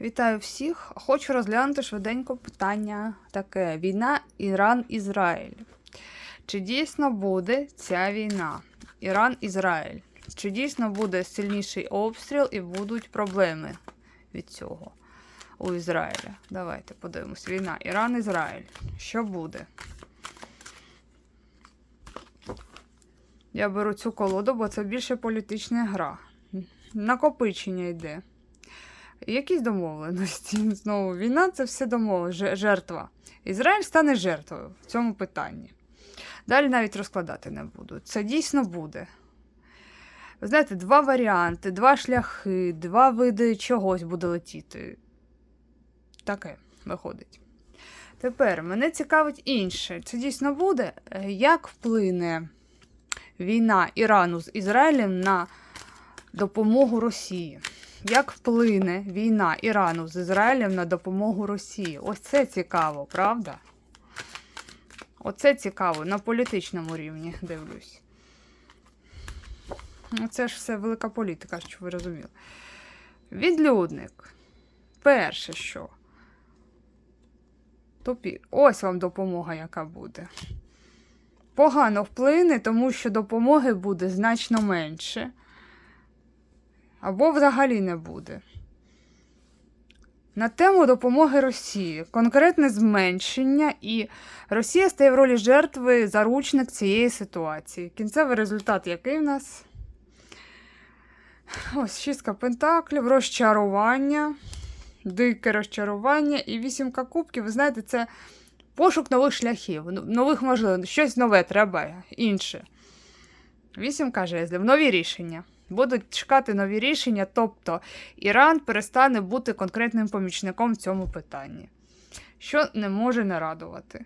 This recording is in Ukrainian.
Вітаю всіх. Хочу розглянути швиденько питання таке: війна Іран-Ізраїль. Чи дійсно буде ця війна? Іран-Ізраїль. Чи дійсно буде сильніший обстріл і будуть проблеми від цього у Ізраїля? Давайте подивимось. Війна Іран-Ізраїль. Що буде? Я беру цю колоду, бо це більше політична гра. Накопичення йде. Якісь домовленості. Знову війна це все домов... жертва. Ізраїль стане жертвою в цьому питанні. Далі навіть розкладати не буду. Це дійсно буде. Ви знаєте, два варіанти, два шляхи, два види чогось буде летіти. Таке виходить. Тепер мене цікавить інше. Це дійсно буде. Е, Як вплине війна Ірану з Ізраїлем на допомогу Росії? Як вплине війна Ірану з Ізраїлем на допомогу Росії? Ось це цікаво, правда? Оце цікаво на політичному рівні дивлюсь. Ну, Це ж все велика політика, щоб ви розуміли. Відлюдник. Перше що? Топі. Ось вам допомога, яка буде. Погано вплине, тому що допомоги буде значно менше. Або взагалі не буде. На тему допомоги Росії конкретне зменшення, і Росія стає в ролі жертви заручник цієї ситуації. Кінцевий результат який в нас? Ось шістка пентаклів, розчарування, дике розчарування і вісімка кубків. Ви знаєте, це пошук нових шляхів, нових можливостей, щось нове треба, інше. Вісімка жезлів, нові рішення. Будуть чекати нові рішення, тобто Іран перестане бути конкретним помічником в цьому питанні, що не може не радувати.